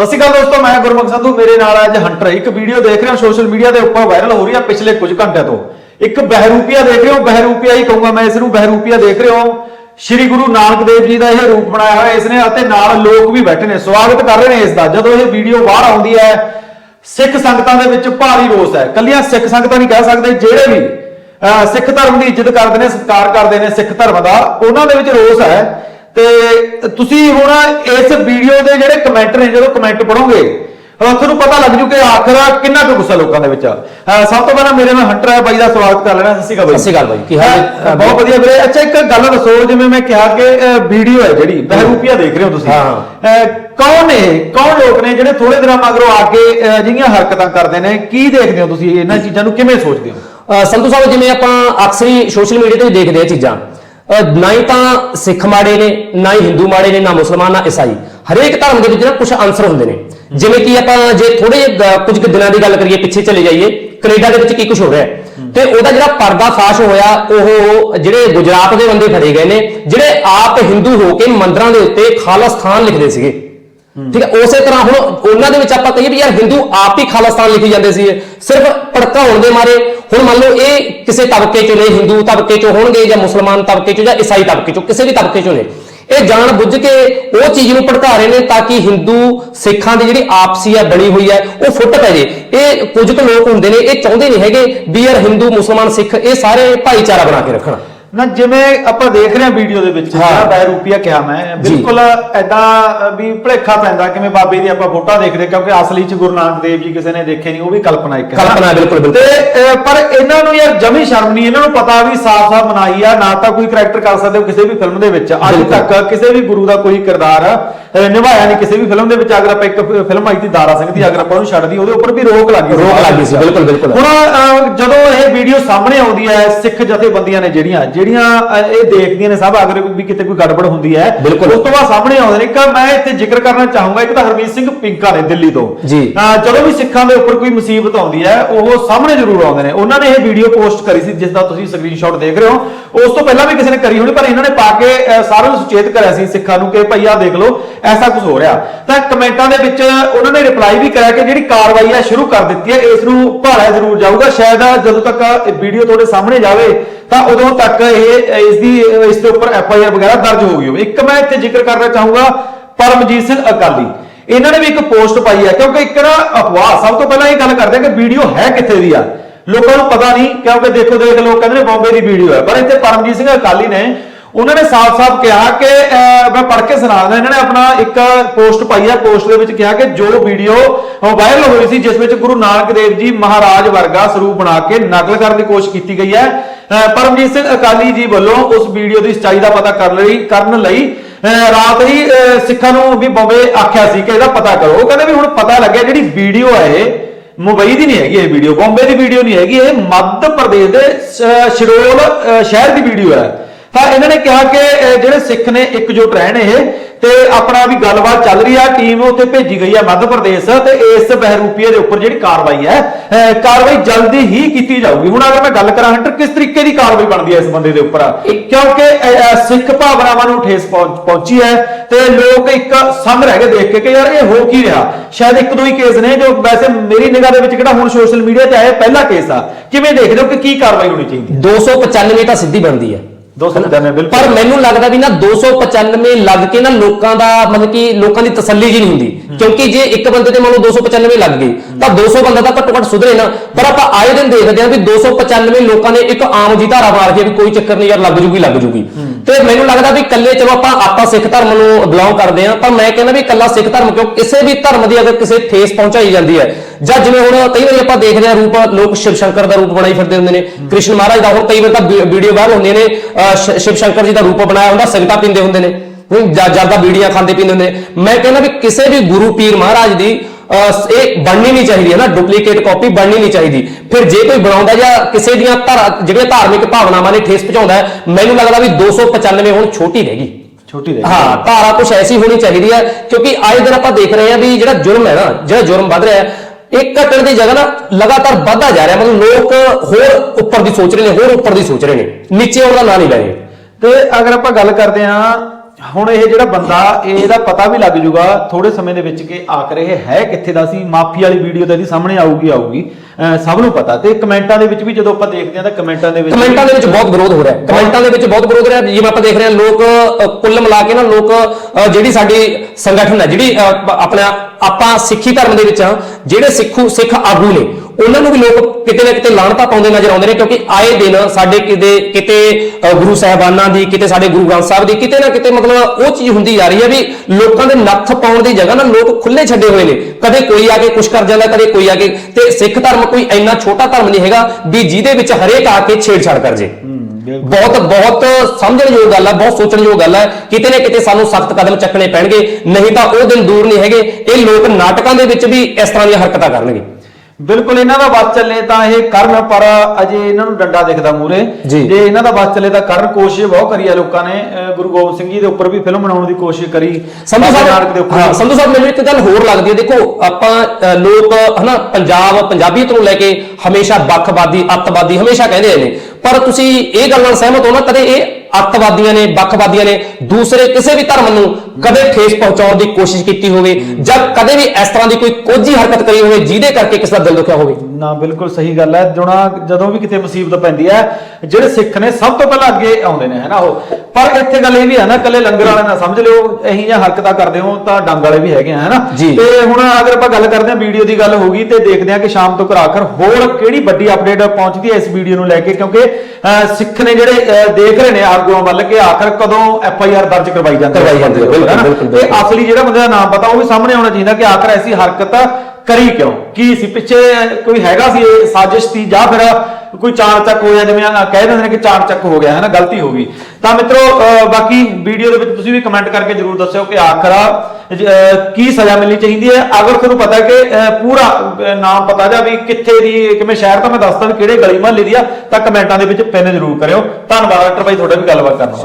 ਸਤਿ ਸ਼੍ਰੀ ਅਕਾਲ ਦੋਸਤੋ, ਮੈਂ ਗੁਰਮੁਖ ਸੰਧੂ। ਮੇਰੇ ਨਾਲ ਅੱਜ ਹੰਟਰ ਇੱਕ ਵੀਡੀਓ ਦੇਖ ਰਹੇ ਹਾਂ ਸੋਸ਼ਲ ਮੀਡੀਆ ਦੇ ਉੱਪਰ ਵਾਇਰਲ ਹੋ ਰਹੀ ਹੈ ਪਿਛਲੇ ਕੁਝ ਘੰਟਿਆਂ ਤੋਂ। ਇੱਕ ਬਹਿਰੂਪੀਆ ਦੇਖ ਰਹੇ ਹੋ, ਬਹਿਰੂਪੀਆ ਹੀ ਕਹੂੰਗਾ ਮੈਂ ਇਸ ਨੂੰ ਬਹਿਰੂਪੀਆ ਦੇਖ ਰਹੇ ਹੋ। ਸ਼੍ਰੀ ਗੁਰੂ ਨਾਨਕ ਦੇਵ ਜੀ ਦਾ ਇਹ ਰੂਪ ਬਣਾਇਆ ਹੋਇਆ ਇਸ ਨੇ ਅਤੇ ਨਾਲ ਲੋਕ ਵੀ ਬੈਠੇ ਨੇ, ਸਵਾਗਤ ਕਰ ਰਹੇ ਨੇ ਇਸ ਦਾ। ਜਦੋਂ ਇਹ ਵੀਡੀਓ ਬਾਹਰ ਆਉਂਦੀ ਹੈ, ਸਿੱਖ ਸੰਗਤਾਂ ਦੇ ਵਿੱਚ ਭਾਰੀ ਰੋਸ ਹੈ। ਕੱਲੀਆਂ ਸਿੱਖ ਸੰਗਤਾਂ ਨਹੀਂ ਕਹਿ ਸਕਦੇ, ਜਿਹੜੇ ਵੀ, ਅਹ ਸਿੱਖ ਧਰਮ ਦੀ ਇੱਜ਼ਤ ਕਰਦੇ ਨੇ, ਸਤਿਕਾਰ ਕਰਦੇ ਨੇ ਸਿੱਖ ਧਰਮ ਦਾ, ਉਹਨਾਂ ਦੇ ਵਿੱਚ ਰੋਸ ਹੈ ਤੇ ਤੁਸੀਂ ਹੁਣ ਇਸ ਵੀਡੀਓ ਦੇ ਜਿਹੜੇ ਕਮੈਂਟ ਨੇ ਜਦੋਂ ਕਮੈਂਟ ਪੜੋਗੇ ਤੁਹਾਨੂੰ ਪਤਾ ਲੱਗ ਜੂ ਕਿ ਆਖਰ ਕਿੰਨਾ ਕੁ ਗੁੱਸਾ ਲੋਕਾਂ ਦੇ ਵਿੱਚ ਆ। ਸਭ ਤੋਂ ਪਹਿਲਾਂ ਮੇਰੇ ਨਾਲ ਹੰਟਰ ਹੈ ਬਾਈ ਦਾ ਸਵਾਗਤ ਕਰ ਲੈਣਾ ਸਤਿ ਸ਼੍ਰੀ ਅਕਾਲ ਬਾਈ। ਸਤਿ ਸ਼੍ਰੀ ਅਕਾਲ ਬਾਈ, ਕੀ ਹਾਲ ਬਹੁਤ ਵਧੀਆ ਵੀਰੇ। ਅੱਛਾ ਇੱਕ ਗੱਲ ਦੱਸੋ ਜਿਵੇਂ ਮੈਂ ਕਿਹਾ ਕਿ ਵੀਡੀਓ ਹੈ ਜਿਹੜੀ ਬਹਿਰੂਪੀਆ ਦੇਖ ਰਹੇ ਹੋ ਤੁਸੀਂ। ਹਾਂ, ਕੌਣ ਨੇ ਕੌਣ ਲੋਕ ਨੇ ਜਿਹੜੇ ਥੋੜੇ ਦਿਨਾਂ ਮਗਰੋਂ ਆ ਕੇ ਜਿਹੀਆਂ ਹਰਕਤਾਂ ਕਰਦੇ ਨੇ? ਕੀ ਦੇਖਦੇ ਹੋ ਤੁਸੀਂ ਇਹਨਾਂ ਚੀਜ਼ਾਂ ਨੂੰ? ਕਿਵੇਂ ਸੋਚਦੇ ਹੋ? ਸੰਧੂ ਸਾਹਿਬ ਜਿਵੇਂ ਆਪਾਂ ਅਕਸਰ ਹੀ ਸੋਸ਼ਲ ਮੀਡੀਆ ਤੇ ਦੇਖਦੇ ਆ ਚੀਜ਼ਾਂ। ਨਾ ਹੀ ਤਾਂ ਸਿੱਖ ਮਾੜੇ ਨੇ, ਨਾ ਹੀ ਹਿੰਦੂ ਮਾੜੇ ਨੇ, ਨਾ ਮੁਸਲਮਾਨ, ਨਾ ਈਸਾਈ। ਹਰੇਕ ਧਰਮ ਦੇ ਵਿੱਚ ਨਾ ਕੁਝ ਅਨਸਰ ਹੁੰਦੇ ਨੇ। ਜਿਵੇਂ ਕਿ ਆਪਾਂ ਜੇ ਥੋੜੇ ਕੁਝ ਕੁ ਦਿਨਾਂ ਦੀ ਗੱਲ ਕਰੀਏ, ਪਿੱਛੇ ਚਲੇ ਜਾਈਏ, ਕੈਨੇਡਾ ਦੇ ਵਿੱਚ ਕੀ ਕੁਝ ਹੋ ਰਿਹਾ ਹੈ? ਤੇ ਉਹਦਾ ਜਿਹੜਾ ਪਰਦਾ ਫਾਸ਼ ਹੋਇਆ, ਉਹ ਜਿਹੜੇ ਗੁਜਰਾਤ ਦੇ ਬੰਦੇ ਫੜੇ ਗਏ ਨੇ, ਜਿਹੜੇ ਆਪ ਹਿੰਦੂ ਹੋ ਕੇ ਮੰਦਰਾਂ ਦੇ ਉੱਤੇ ਖਾਲਸਤਾਨ ਲਿਖਦੇ ਸੀਗੇ। ਠੀਕ ਹੈ, ਉਸੇ ਤਰ੍ਹਾਂ ਹੁਣ ਉਹਨਾਂ ਦੇ ਵਿੱਚ ਆਪਾਂ ਕਹੀਏ ਵੀ ਯਾਰ ਹਿੰਦੂ ਆਪ ਹੀ ਖਾਲਿਸਤਾਨ ਲਿਖੀ ਜਾਂਦੇ ਸੀ ਸਿਰਫ ਭੜਕਾਉਣ ਦੇ ਮਾਰੇ ਹੁਣ ਮੰਨ ਲਓ ਇਹ ਕਿਸੇ ਤਬਕੇ ਚੋਂ ਨੇ ਹਿੰਦੂ ਤਬਕੇ ਚੋਂ ਹੋਣਗੇ ਜਾਂ ਮੁਸਲਮਾਨ ਤਬਕੇ ਚੋਂ ਜਾਂ ਈਸਾਈ ਤਬਕੇ ਚੋਂ, ਕਿਸੇ ਵੀ ਤਬਕੇ ਚੋਂ ਨੇ। ਇਹ ਜਾਣ ਬੁੱਝ ਕੇ ਉਹ ਚੀਜ਼ ਨੂੰ ਭੜਕਾ ਰਹੇ ਨੇ ਤਾਂ ਕਿ ਹਿੰਦੂ ਸਿੱਖਾਂ ਦੀ ਜਿਹੜੀ ਆਪਸੀ ਆ ਬਣੀ ਹੋਈ ਹੈ ਉਹ ਫੁੱਟ ਪੈ ਜੇ। ਇਹ ਕੁਝ ਕੁ ਲੋਕ ਹੁੰਦੇ ਨੇ, ਇਹ ਚਾਹੁੰਦੇ ਨਹੀਂ ਹੈਗੇ ਵੀ ਯਾਰ ਹਿੰਦੂ ਮੁਸਲਮਾਨ, ਸਿੱਖ ਇਹ ਸਾਰੇ ਭਾਈਚਾਰਾ ਬਣਾ ਕੇ ਰੱਖਣ। ਨਾ ਜਿਵੇਂ ਆਪਾਂ ਦੇਖ ਰਹੇ ਹਾਂ ਵੀਡੀਓ ਦੇ ਵਿੱਚ। ਜਿਹੜਾ ਬੈ ਰੂਪੀਆ ਕਿਹਾ ਮੈਂ। ਬਿਲਕੁਲ ਐਦਾਂ ਵੀ ਭੁਲੇਖਾ ਪੈਂਦਾ ਕਿਵੇਂ ਬਾਬੇ ਦੀ ਆਪਾਂ ਫੋਟੋ ਦੇਖਦੇ ਕਿਉਂਕਿ ਅਸਲੀ ਚ ਗੁਰੂ ਨਾਨਕ ਦੇਵ ਜੀ ਕਿਸੇ ਨੇ ਦੇਖੇ ਨਹੀਂ ਉਹ ਵੀ ਕਲਪਨਾ ਇੱਕ ਹੈ ਕਲਪਨਾ, ਬਿਲਕੁਲ, ਬਿਲਕੁਲ। ਤੇ ਪਰ ਇਹਨਾਂ ਨੂੰ ਯਾਰ ਜਮੀ ਸ਼ਰਮ ਨਹੀਂ ਇਹਨਾਂ ਨੂੰ ਪਤਾ ਵੀ ਸਾਫ਼-ਸਾਫ਼ ਬਣਾਈ ਆ ਨਾ ਤਾਂ ਕੋਈ ਕਰੈਕਟਰ ਕਰ ਸਕਦੇ ਹੋ ਕਿਸੇ ਵੀ ਫਿਲਮ ਦੇ ਵਿੱਚ ਅੱਜ। ਤੱਕ ਕਿਸੇ ਵੀ ਗੁਰੂ ਦਾ ਕੋਈ ਕਿਰਦਾਰ ਨਿਭਾਇਆ ਨਹੀਂ ਕਿਸੇ ਵੀ ਫਿਲਮ ਦੇ ਵਿੱਚ ਅਗਰ ਆਪਾਂ ਇੱਕ ਫਿਲਮ ਆਈ ਸੀ ਦਾਰਾ ਸਿੰਘ ਦੀ ਅਗਰ ਆਪਾਂ ਉਹਨੂੰ ਛੱਡ ਦੀ ਉਹਦੇ ਉੱਪਰ ਵੀ ਰੋਕ ਲੱਗੀ ਸੀ। ਰੋਕ ਲੱਗੀ ਸੀ, ਬਿਲਕੁਲ, ਬਿਲਕੁਲ। ਹੁਣ ਜਦੋਂ ਇਹ ਵੀਡੀਓ ਸਾਹਮਣੇ ਆਉਂਦੀ ਹੈ ਸਿੱਖ ਜਥੇਬੰਦੀਆਂ ਨੇ ਜਿਹੜੀਆਂ ਜਿਹੜੀਆਂ ਅਹ, ਇਹ ਦੇਖਦੀਆਂ ਨੇ ਸਭ ਅਗਰ ਵੀ ਕਿਤੇ ਕੋਈ ਗੜਬੜ ਹੁੰਦੀ ਹੈ ਬਿਲਕੁਲ। ਉਸ ਤੋਂ ਬਾਅਦ ਸਾਹਮਣੇ ਆਉਂਦੇ ਨੇ ਇੱਕ ਮੈਂ ਇੱਥੇ ਜ਼ਿਕਰ ਕਰਨਾ ਚਾਹੂੰਗਾ ਇੱਕ ਤਾਂ ਹਰਮੀਤ ਸਿੰਘ ਪਿੰਕਾ ਨੇ ਦਿੱਲੀ ਤੋਂ। ਜੀ। ਅਹ, ਜਦੋਂ ਵੀ ਸਿੱਖਾਂ ਦੇ ਉੱਪਰ ਕੋਈ ਮੁਸੀਬਤ ਆਉਂਦੀ ਹੈ ਉਹ ਸਾਹਮਣੇ ਜ਼ਰੂਰ ਆਉਂਦੇ ਨੇ। ਉਹਨਾਂ ਨੇ ਇਹ ਵੀਡੀਓ ਪੋਸਟ ਕਰੀ ਸੀ ਜਿਸ ਦਾ ਤੁਸੀਂ ਸਕਰੀਨਸ਼ਾਟ ਦੇਖ ਰਹੇ ਹੋ। ਉਸ ਤੋਂ ਪਹਿਲਾਂ ਵੀ ਕਿਸੇ ਨੇ ਕਰੀ ਹੋਣੀ ਪਰ ਇਹਨਾਂ ਨੇ ਪਾ ਕੇ ਅਹ, ਸਾਰਿਆਂ ਨੂੰ ਸੁਚੇਤ ਕਰਿਆ ਸੀ ਸਿੱਖਾਂ ਨੂੰ ਕਿ ਭਈ ਆਹ ਦੇਖ ਲਓ ਐਸਾ ਕੁਝ ਹੋ ਰਿਹਾ। ਤਾਂ ਕਮੈਂਟਾਂ ਦੇ ਵਿੱਚ ਉਹਨਾਂ ਨੇ ਰਿਪਲਾਈ ਵੀ ਕਰਿਆ ਕਿ ਜਿਹੜੀ ਕਾਰਵਾਈ ਹੈ ਸ਼ੁਰੂ ਕਰ ਦਿੱਤੀ ਹੈ ਇਸ ਨੂੰ ਭਾਲਿਆ ਜ਼ਰੂਰ ਜਾਊਗਾ। ਸ਼ਾਇਦ ਜਦੋਂ ਤੱਕ ਇਹ ਵੀਡੀਓ ਤੁਹਾਡੇ ਸਾਹਮਣੇ ਜਾਵੇ ਤਾਂ ਉਦੋਂ ਤੱਕ ਇਹ ਇਸ ਦੀ ਇਸ ਦੇ ਉੱਪਰ ਐਫ ਆਈ ਆਰ ਵਗੈਰਾ ਦਰਜ ਹੋ ਗਈ ਹੋਵੇ। ਇੱਕ ਮੈਂ ਇੱਥੇ ਜ਼ਿਕਰ ਕਰਨਾ ਚਾਹੂੰਗਾ ਪਰਮਜੀਤ ਸਿੰਘ ਅਕਾਲੀ। ਇਹਨਾਂ ਨੇ ਵੀ ਇੱਕ ਪੋਸਟ ਪਾਈ ਹੈ ਕਿਉਂਕਿ ਇੱਕ ਨਾ ਅਫਵਾਹ ਸਭ ਤੋਂ ਪਹਿਲਾਂ ਇਹ ਗੱਲ ਕਰਦੇ ਆ ਕਿ ਵੀਡੀਓ ਹੈ ਕਿੱਥੇ ਦੀ ਆ? ਲੋਕਾਂ ਨੂੰ ਪਤਾ ਨਹੀਂ ਕਿਉਂਕਿ ਦੇਖੋ ਦੇਖ ਲੋਕ ਕਹਿੰਦੇ ਨੇ ਬੰਬੇ ਦੀ ਵੀਡੀਓ ਹੈ। ਪਰ ਇੱਥੇ ਪਰਮਜੀਤ ਸਿੰਘ ਅਕਾਲੀ ਨੇ ਉਹਨਾਂ ਨੇ ਸਾਫ਼-ਸਾਫ਼ ਕਿਹਾ ਕਿ ਅਹ, ਮੈਂ ਪੜ੍ਹ ਕੇ ਸੁਣਾਉਂਦਾ ਇਹਨਾਂ ਨੇ ਆਪਣਾ ਇੱਕ ਪੋਸਟ ਪਾਈ ਹੈ ਪੋਸਟ ਦੇ ਵਿੱਚ ਕਿਹਾ ਕਿ ਜੋ ਵੀਡੀਓ ਵਾਇਰਲ ਹੋਈ ਸੀ ਜਿਸ ਵਿੱਚ ਗੁਰੂ ਨਾਨਕ ਦੇਵ ਜੀ ਮਹਾਰਾਜ ਵਰਗਾ ਸਰੂਪ ਬਣਾ ਕੇ ਨਕਲ ਕਰਨ ਦੀ ਕੋਸ਼ਿਸ਼ ਕੀਤੀ ਗਈ ਹੈ ਪਰਮਜੀਤ ਸਿੰਘ ਅਕਾਲੀ ਜੀ ਵੱਲੋਂ ਉਸ ਵੀਡੀਓ ਦੀ ਸੱਚਾਈ ਦਾ ਪਤਾ ਕਰਨ ਲਈ ਕਰਨ ਲਈ ਰਾਤ ਹੀ ਸਿੱਖਾਂ ਨੂੰ ਵੀ ਬੰਬੇ ਆਖਿਆ ਸੀ ਕਿ ਇਹਦਾ ਪਤਾ ਕਰੋ। ਉਹ ਕਹਿੰਦੇ ਵੀ ਹੁਣ ਪਤਾ ਲੱਗਿਆ ਜਿਹੜੀ ਵੀਡੀਓ ਹੈ ਇਹ, ਮੁੰਬਈ ਦੀ ਨਹੀਂ ਹੈਗੀ ਇਹ ਵੀਡੀਓ, ਬੰਬੇ ਦੀ ਵੀਡੀਓ ਨਹੀਂ ਹੈਗੀ, ਇਹ ਮੱਧ ਪ੍ਰਦੇਸ਼ ਦੇ ਸ਼- ਸ਼ਿਰੋਲ ਸ਼ਹਿਰ ਦੀ ਵੀਡੀਓ ਹੈ। ਤਾਂ ਇਹਨਾਂ ਨੇ ਕਿਹਾ ਕਿ ਜਿਹੜੇ ਸਿੱਖ ਨੇ ਇਕਜੁੱਟ ਰਹਿਣ ਇਹ ਤੇ ਆਪਣਾ ਵੀ ਗੱਲਬਾਤ ਚੱਲ ਰਹੀ ਆ ਟੀਮ ਉੱਥੇ ਭੇਜੀ ਗਈ ਹੈ ਮੱਧ ਪ੍ਰਦੇਸ਼ ਤੇ ਇਸ ਬਹਿਰੂਪੀਏ ਦੇ ਉੱਪਰ ਜਿਹੜੀ ਕਾਰਵਾਈ ਹੈ ਕਾਰਵਾਈ ਜਲਦੀ ਹੀ ਕੀਤੀ ਜਾਊਗੀ। ਹੁਣ ਅਗਰ ਮੈਂ ਗੱਲ ਕਰਾਂ ਹੰਟਰ ਕਿਸ ਤਰੀਕੇ ਦੀ ਕਾਰਵਾਈ ਬਣਦੀ ਹੈ ਇਸ ਬੰਦੇ ਦੇ ਉੱਪਰ? ਕਿਉਂਕਿ ਸਿੱਖ ਭਾਵਨਾਵਾਂ ਨੂੰ ਠੇਸ ਪਹੁੰਚ- ਪਹੁੰਚੀ ਹੈ ਤੇ ਲੋਕ ਇੱਕ ਸੰਗ ਰਹਿ ਗਏ ਦੇਖ ਕੇ ਕਿ ਯਾਰ ਇਹ ਹੋ ਕੀ ਰਿਹਾ? ਸ਼ਾਇਦ ਇੱਕ ਦੋ ਹੀ ਕੇਸ ਨੇ ਜੋ ਵੈਸੇ ਮੇਰੀ ਨਿਗਾਹ ਦੇ ਵਿੱਚ ਕਿਹੜਾ ਹੁਣ ਸੋਸ਼ਲ ਮੀਡੀਆ ਤੇ ਆਇਆ ਪਹਿਲਾ ਕੇਸ ਆ। ਕਿਵੇਂ ਦੇਖਦੇ ਹੋ ਕਿ ਕੀ ਕਾਰਵਾਈ ਹੋਣੀ ਚਾਹੀਦੀ ਹੈ? 295 ਤਾਂ ਸਿੱਧੀ ਬਣਦੀ ਹੈ। 295 ਬਿਲਕੁਲ ਪਰ ਮੈਨੂੰ ਲੱਗਦਾ ਵੀ ਨਾ 295 ਲੱਗ ਕੇ ਨਾ ਲੋਕਾਂ ਦਾ ਮਤਲਬ ਕਿ ਲੋਕਾਂ ਦੀ ਤਸੱਲੀ ਜੀ ਨਹੀਂ ਹੁੰਦੀ। ਕਿਉਂਕਿ ਜੇ ਇੱਕ ਬੰਦੇ ਤੇ ਮੰਨ ਲਓ 295 ਲੱਗ ਗਈ ਤਾਂ 200 ਬੰਦਾ ਤਾਂ ਘੱਟੋ ਘੱਟ ਸੁਧਰੇ ਨਾ। ਪਰ ਆਪਾਂ ਆਏ ਦਿਨ ਦੇਖਦੇ ਹਾਂ ਵੀ 295 ਲੋਕਾਂ ਨੇ ਇੱਕ ਆਮ ਜੀ ਧਾਰਾ ਮਾਰ ਕੇ ਵੀ ਕੋਈ ਚੱਕਰ ਨਹੀਂ ਯਾਰ ਲੱਗ ਜੂਗੀ ਲੱਗ ਜੂਗੀ। ਤੇ ਮੈਨੂੰ ਲੱਗਦਾ ਵੀ ਇਕੱਲੇ ਚਲੋ ਆਪਾਂ ਆਪਾਂ ਸਿੱਖ ਧਰਮ ਨੂੰ ਬਿਲੋਂਗ ਕਰਦੇ ਹਾਂ ਪਰ ਮੈਂ ਕਹਿੰਦਾ ਵੀ ਇਕੱਲਾ ਸਿੱਖ ਧਰਮ ਕਿਉਂ? ਕਿਸੇ ਵੀ ਧਰਮ ਦੀ ਅਗਰ ਕਿਸੇ ਠੇਸ ਪਹੁੰਚਾਈ ਜਾਂਦੀ ਹੈ ਜਾਂ ਜਿਵੇਂ ਹੁਣ ਕਈ ਵਾਰੀ ਆਪਾਂ ਦੇਖਦੇ ਹਾਂ ਰੂਪ ਲੋਕ ਸ਼ਿਵ ਸ਼ੰਕਰ ਦਾ ਰੂਪ ਬਣਾਈ ਫਿਰਦੇ ਹੁੰਦੇ ਨੇ ਕ੍ਰਿਸ਼ਨ ਮਹਾਰਾਜ ਦਾ ਹੁਣ ਕਈ ਵਾਰ ਤਾਂ ਵੀਡੀਓ ਬਾਹਰ ਹੁੰਦੀਆਂ ਨੇ ਸ਼ਿਵ ਸ਼ੰਕਰ ਜੀ ਦਾ ਰੂਪ ਬਣਾਇਆ ਹੁੰਦਾ ਸੰਗਤਾਂ ਪੀਂਦੇ ਹੁੰਦੇ ਨੇ ਜ਼ਿਆਦਾ ਬੀੜੀਆਂ ਖਾਂਦੇ ਪੀਂਦੇ ਹੁੰਦੇ ਨੇ। ਮੈਂ ਕਹਿੰਦਾ ਵੀ ਕਿਸੇ ਵੀ ਗੁਰੂ ਪੀਰ ਮਹਾਰਾਜ ਦੀ ਇਹ ਬਣਨੀ ਨਹੀਂ ਚਾਹੀਦੀ ਹੈ ਨਾ ਡੁਪਲੀਕੇਟ ਕਾਪੀ ਬਣਨੀ ਨਹੀਂ ਚਾਹੀਦੀ। ਫਿਰ ਜੇ ਕੋਈ ਬਣਾਉਂਦਾ ਜਾਂ ਕਿਸੇ ਦੀਆਂ ਧਾਰਾ ਜਿਹੜੀਆਂ ਧਾਰਮਿਕ ਭਾਵਨਾਵਾਂ ਨੇ ਠੇਸ ਪਹੁੰਚਾਉਂਦਾ ਮੈਨੂੰ ਲੱਗਦਾ ਵੀ 295 ਹੁਣ ਛੋਟੀ ਰਹਿ ਗਈ। ਛੋਟੀ ਦੇ ਹਾਂ ਧਾਰਾ ਕੁਝ ਐਸੀ ਹੋਣੀ ਚਾਹੀਦੀ ਹੈ ਕਿਉਂਕਿ ਆਏ ਦਿਨ ਆਪਾਂ ਦੇਖ ਰਹੇ ਹਾਂ ਵੀ ਜਿਹੜਾ ਜੁਰਮ ਹੈ ਨਾ ਜਿਹੜਾ ਜੁਰਮ ਵੱਧ ਰਿਹਾ ਹੈ ਇਹ ਘਟਣ ਦੀ ਜਗ੍ਹਾ ਨਾ ਲਗਾਤਾਰ ਵੱਧਦਾ ਜਾ ਰਿਹਾ, ਮਤਲਬ ਲੋਕ ਹੋਰ ਉੱਪਰ ਦੀ ਸੋਚ ਰਹੇ ਨੇ, ਹੋਰ ਉੱਪਰ ਦੀ ਸੋਚ ਰਹੇ ਨੇ, ਨੀਚੇ ਆਉਣ ਦਾ ਨਾਂ ਨਹੀਂ ਲੈ ਰਹੇ। ਤੇ ਅਗਰ ਆਪਾਂ ਗੱਲ ਕਰਦੇ ਹਾਂ ਹੁਣ ਇਹ ਜਿਹੜਾ ਬੰਦਾ ਇਹ ਇਹਦਾ ਪਤਾ ਵੀ ਲੱਗ ਜੂਗਾ ਥੋੜੇ ਸਮੇਂ ਦੇ ਵਿੱਚ ਕਿ ਆਖਰ ਇਹ ਹੈ ਕਿੱਥੇ ਦਾ ਸੀ ਮਾਫੀ ਵਾਲੀ ਵੀਡੀਓ ਤਾਂ ਇਹਦੀ ਸਾਹਮਣੇ ਆਊਗੀ ਆਊਗੀ। ਅਹ ਸਭ ਨੂੰ ਪਤਾ। ਤੇ ਕਮੈਂਟਾਂ ਦੇ ਵਿੱਚ ਵੀ ਜਦੋਂ ਆਪਾਂ ਦੇਖਦੇ ਹਾਂ ਤਾਂ ਕਮੈਂਟਾਂ ਦੇ ਵਿੱਚ ਕਮੈਂਟਾਂ ਦੇ ਵਿੱਚ ਬਹੁਤ ਵਿਰੋਧ ਹੋ ਰਿਹਾ ਹੈ। ਕਮੈਂਟਾਂ ਦੇ ਵਿੱਚ ਬਹੁਤ ਵਿਰੋਧ ਹੋ ਰਿਹਾ ਹੈ। ਜਿਵੇਂ ਆਪਾਂ ਦੇਖ ਰਹੇ ਹਾਂ ਲੋਕ ਅ, ਕੁੱਲ ਮਿਲਾ ਕੇ ਨਾ ਲੋਕ ਅ, ਜਿਹੜੀ ਸਾਡੀ ਸੰਗਠਨ ਹੈ ਜਿਹੜੀ ਅ, ਪ- ਆਪਣਾ ਆਪਾਂ ਸਿੱਖੀ ਧਰਮ ਦੇ ਵਿੱਚ ਹਾਂ ਜਿਹੜੇ ਸਿੱਖੂ ਸਿੱਖ ਆਗੂ ਨੇ ਉਹਨਾਂ ਨੂੰ ਵੀ ਲੋਕ ਕਿਤੇ ਨਾ ਕਿਤੇ ਲਾਹਣਤਾ ਪਾਉਂਦੇ ਨਜ਼ਰ ਆਉਂਦੇ ਨੇ ਕਿਉਂਕਿ ਆਏ ਦਿਨ ਸਾਡੇ ਕਿਤੇ ਕਿਤੇ ਗੁਰੂ ਸਾਹਿਬਾਨਾਂ ਦੀ ਕਿਤੇ ਸਾਡੇ ਗੁਰੂ ਗ੍ਰੰਥ ਸਾਹਿਬ ਦੀ ਕਿਤੇ ਨਾ ਕਿਤੇ ਮਤਲਬ ਉਹ ਚੀਜ਼ ਹੁੰਦੀ ਜਾ ਰਹੀ ਹੈ ਵੀ ਲੋਕਾਂ ਦੇ ਨੱਥ ਪਾਉਣ ਦੀ ਜਗ੍ਹਾ ਨਾ ਲੋਕ ਖੁੱਲੇ ਛੱਡੇ ਹੋਏ ਨੇ। ਕਦੇ ਕੋਈ ਆ ਕੇ ਕੁਛ ਕਰ ਜਾਂਦਾ ਕਦੇ ਕੋਈ ਆ ਕੇ ਤੇ ਸਿੱਖ ਧਰਮ ਕੋਈ ਇੰਨਾ ਛੋਟਾ ਧਰਮ ਨਹੀਂ ਹੈਗਾ ਵੀ ਜਿਹਦੇ ਵਿੱਚ ਹਰੇਕ ਆ ਕੇ ਛੇੜਛਾੜ ਕਰ ਜੇ। ਬਹੁਤ ਬਹੁਤ ਸਮਝਣਯੋਗ ਗੱਲ ਹੈ ਬਹੁਤ ਸੋਚਣਯੋਗ ਗੱਲ ਹੈ ਕਿਤੇ ਨਾ ਕਿਤੇ ਸਾਨੂੰ ਸਖਤ ਕਦਮ ਚੱਕਣੇ ਪੈਣਗੇ ਨਹੀਂ ਤਾਂ ਉਹ ਦਿਨ ਦੂਰ ਨਹੀਂ ਹੈਗੇ ਇਹ ਲੋਕ ਨਾਟਕਾਂ ਦੇ ਵਿੱਚ ਵੀ ਇਸ ਤਰ੍ਹਾਂ ਦੀਆਂ ਹਰਕਤਾਂ ਕਰਨਗੇ। ਬਿਲਕੁਲ ਇਹਨਾਂ ਦਾ ਬਸ ਚੱਲੇ ਤਾਂ ਇਹ ਕਰਨ ਪਰ ਅਜੇ ਇਹਨਾਂ ਨੂੰ ਡੰਡਾ ਦਿਖਦਾ ਮੂਰੇ ਜੀ। ਇਹਨਾਂ ਦਾ ਬਸ ਚੱਲੇ ਤਾਂ ਕਰਨ ਕੋਸ਼ਿਸ਼ ਬਹੁਤ ਕਰੀ ਆ ਲੋਕਾਂ ਨੇ ਗੁਰੂ ਗੋਬਿੰਦ ਸਿੰਘ ਜੀ ਦੇ ਉੱਪਰ ਵੀ ਫਿਲਮ ਬਣਾਉਣ ਦੀ ਕੋਸ਼ਿਸ਼ ਕਰੀ ਸੰਧੂ ਨਾਨਕ ਦੇ ਸਾਹਿਬ ਉੱਪਰ ਹਾਂ। ਸੰਧੂ ਸਾਹਿਬ ਮੈਨੂੰ ਇੱਕ ਗੱਲ ਹੋਰ ਲੱਗਦੀ ਹੈ ਦੇਖੋ ਆਪਾਂ ਲੋਕ ਹਨਾ ਪੰਜਾਬ ਪੰਜਾਬੀਅਤ ਨੂੰ ਲੈ ਕੇ ਹਮੇਸ਼ਾ ਵੱਖਵਾਦੀ ਅੱਤਵਾਦੀ ਹਮੇਸ਼ਾ ਕਹਿੰਦੇ ਆਏ ਨੇ ਪਰ ਤੁਸੀਂ ਇਹ ਗੱਲ ਨਾਲ ਸਹਿਮਤ ਹੋ ਨਾ ਕਦੇ ਇਹ ਅੱਤਵਾਦੀਆਂ ਨੇ ਵੱਖਵਾਦੀਆਂ ਨੇ ਦੂਸਰੇ ਕਿਸੇ ਵੀ ਧਰਮ ਨੂੰ ਕਦੇ ਠੇਸ ਪਹੁੰਚਾਉਣ ਦੀ ਕੋਸ਼ਿਸ਼ ਕੀਤੀ ਹੋਵੇ ਜਾਂ ਕਦੇ ਵੀ ਇਸ ਤਰ੍ਹਾਂ ਦੀ ਕੋਈ ਕੋਝੀ ਹਰਕਤ ਕਰੀ ਹੋਵੇ ਜਿਹਦੇ ਕਰਕੇ ਕਿਸੇ ਦਾ ਦਿਲ ਦੁਖਿਆ ਹੋਵੇ। ਨਾ ਬਿਲਕੁਲ ਸਹੀ ਗੱਲ ਹੈ। ਜੁਣਾ ਜਦੋਂ ਵੀ ਕਿਤੇ ਮੁਸੀਬਤ ਪੈਂਦੀ ਹੈ ਜਿਹੜੇ ਸਿੱਖ ਨੇ ਸਭ ਤੋਂ ਪਹਿਲਾਂ ਅੱਗੇ ਆਉਂਦੇ ਨੇ ਹੈਨਾ ਉਹ? ਪਰ ਇੱਥੇ ਗੱਲ ਇਹ ਵੀ ਹੈ ਨਾ ਕੱਲੇ ਲੰਗਰ ਵਾਲੇ ਨਾ ਸਮਝ ਲਿਓ ਇਹੀ ਜਿਹਾ ਹਰਕਤਾਂ ਕਰਦੇ ਹੋ ਤਾਂ ਡੰਗ ਵਾਲੇ ਵੀ ਹੈਗੇ ਆ ਹੈਨਾ? ਜੀ। ਤੇ ਹੁਣ ਅਗਰ ਆਪਾਂ ਗੱਲ ਕਰਦੇ ਹਾਂ ਵੀਡੀਓ ਦੀ ਗੱਲ ਹੋ ਗਈ ਤੇ ਦੇਖਦੇ ਹਾਂ ਕਿ ਸ਼ਾਮ ਤੋਂ ਆਖਰ ਹੋਰ ਕਿਹੜੀ ਵੱਡੀ ਅਪਡੇਟ ਪਹੁੰਚਦੀ ਹੈ ਇਸ ਵੀਡੀਓ ਨੂੰ ਲੈ ਕੇ ਕਿਉਂਕਿ ਸਿੱਖ ਨੇ ਜਿਹੜੇ ਦੇਖ ਰਹੇ ਨੇ ਆਗੂਆਂ ਵੱਲ ਕਿ ਆਖਰ ਕਦੋਂ ਐਫ ਆਈ ਆਰ ਦਰਜ ਕਰਵਾਈ ਜਾਂਦੀ ਹੈ ਕਰਵਾਈ ਜਾਂਦੀ ਹੈ, ਬਿਲਕੁਲ? ਬਿਲਕੁਲ, ਤੇ ਬਿਲਕੁਲ। ਅਸਲੀ ਜਿਹੜਾ ਬੰਦੇ ਦਾ ਨਾਮ ਪਤਾ ਉਹ ਵੀ ਸਾਹਮਣੇ ਆਉਣਾ ਚਾਹੀਦਾ ਕਿ ਆਖਰ ਐਸੀ ਹਰਕਤ ਕਰੀ ਕਿਉਂ ਕੀ ਸੀ ਪਿੱਛੇ ਕੋਈ ਹੈਗਾ ਸੀ ਇਹ ਸਾਜ਼ਿਸ਼ ਸੀ ਜਾਂ ਫਿਰ ਕੋਈ ਚਾਣ ਚੱਕ ਹੋ ਹੋਇਆ ਜਿਵੇਂ ਆ ਕਹਿ ਦਿੰਦੇ ਨੇ ਕਿ ਚਾਰ ਚੱਕ ਹੋ ਗਿਆ, ਹੈ ਨਾ, ਗਲਤੀ ਹੋ ਗਈ। ਤਾਂ ਮਿੱਤਰੋ, ਅਹ, ਬਾਕੀ ਵੀਡੀਓ ਦੇ ਵਿੱਚ ਤੁਸੀਂ ਵੀ ਕਮੈਂਟ ਕਰਕੇ ਜਰੂਰ ਦੱਸਿਓ ਕਿ ਆਖਰ ਅਹ, ਕੀ ਸਜ਼ਾ ਮਿਲਣੀ ਚਾਹੀਦੀ ਹੈ। ਅਗਰ ਤੁਹਾਨੂੰ ਪਤਾ ਕਿ, ਅਹ, ਪੂਰਾ, ਅਹ, ਨਾਮ ਪਤਾ ਜਾਂ ਵੀ ਕਿੱਥੇ ਦੀ, ਕਿਵੇਂ ਸ਼ਹਿਰ, ਤਾਂ ਮੈਂ ਦੱਸਦਾ ਵੀ ਕਿਹੜੇ ਗਲੀ ਮਹੱਲੇ ਦੀ ਆ, ਤਾਂ ਕਮੈਂਟਾਂ ਦੇ ਵਿੱਚ ਪਿੰਨ ਜਰੂਰ ਕਰਿਓ। ਧੰਨਵਾਦ, ਡਾਕਟਰ ਭਾਈ, ਤੁਹਾਡਾ ਵੀ ਗੱਲਬਾਤ ਕਰਨਾ